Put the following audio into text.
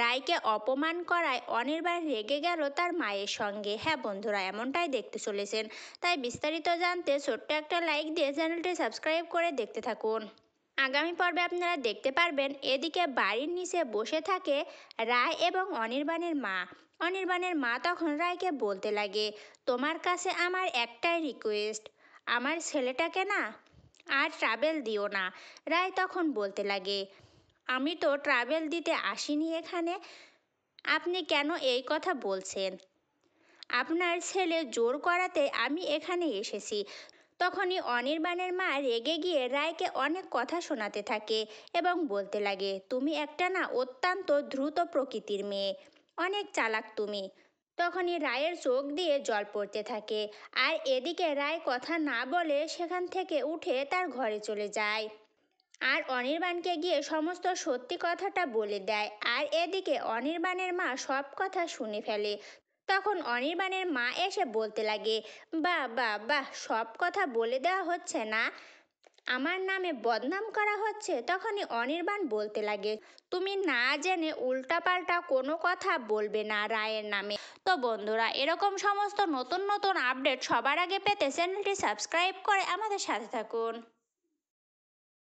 রায়কে অপমান করায় অনির্বাণ রেগে গেল তার মায়ের সঙ্গে। হ্যাঁ বন্ধুরা, এমনটাই দেখতে চলেছেন। তাই বিস্তারিত জানতে ছোট্ট একটা লাইক দিয়ে চ্যানেলটি সাবস্ক্রাইব করে দেখতে থাকুন। আগামী পর্বে আপনারা দেখতে পারবেন, এদিকে বাড়ির নিচে বসে থাকে রায় এবং অনির্বাণের মা। অনির্বাণের মা তখন রায়কে বলতে লাগে, তোমার কাছে আমার একটাই রিকোয়েস্ট আমার ছেলেটাকে না আর ট্রাভেল দিও না। রায় তখন বলতে লাগে আমি তো ট্রাভেল দিতে আসিনি এখানে। আপনি কেন এই কথা বলছেন? আপনার ছেলে জোর করাতে আমি এখানে এসেছি। তখনই অনির্বাণের মা রেগে গিয়ে রায়কে অনেক কথা শোনাতে থাকে এবং বলতে লাগে, তুমি একটা না অত্যন্ত দ্রুত প্রকৃতির মেয়ে, অনেক চালাক তুমি। তখনই রায়ের চোখ দিয়ে জল পড়তে থাকে। আর এদিকে রায় কথা না বলে সেখান থেকে উঠে তার ঘরে চলে যায়। আর অনির্বাণকে গিয়ে সমস্ত সত্যি কথাটা বলে দেয়। আর এদিকে অনির্বাণের মা সব কথা শুনে ফেলে। তখন অনির্বাণের মা এসে বলতে লাগে বাহ বা বাহ সব কথা বলে দেওয়া হচ্ছে না। আমার নামে বদনাম করা হচ্ছে? তখনই অনির্বাণ বলতে লাগে, তুমি না জেনে উল্টাপাল্টা কোনো কথা বলবে না রায়ের নামে। তো বন্ধুরা, এরকম সমস্ত নতুন নতুন আপডেট সবার আগে পেতে চ্যানেলটি সাবস্ক্রাইব করে আমাদের সাথে থাকুন।